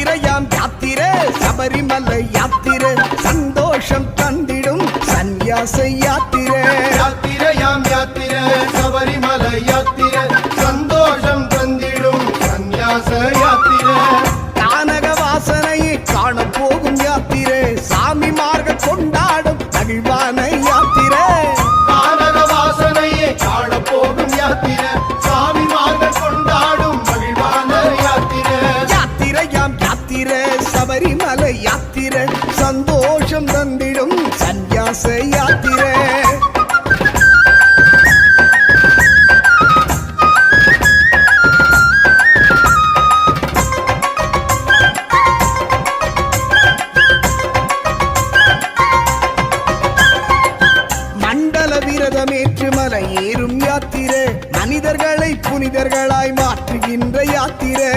யாத்திரையாம் யாத்திரை சபரிமலை யாத்திரை சந்தோஷம் தந்திடும் சந்நியாச யாத்திரை. யாத்திரையாம் யாத்திரை. சபரிமலை யாத்திரை சந்தோஷம் தந்திடும் சந்நியாச யாத்திரை மண்டல விரதமேற்று மலை ஏறும் யாத்திரை மனிதர்களை புனிதர்களாய் மாற்றுகின்ற யாத்திரை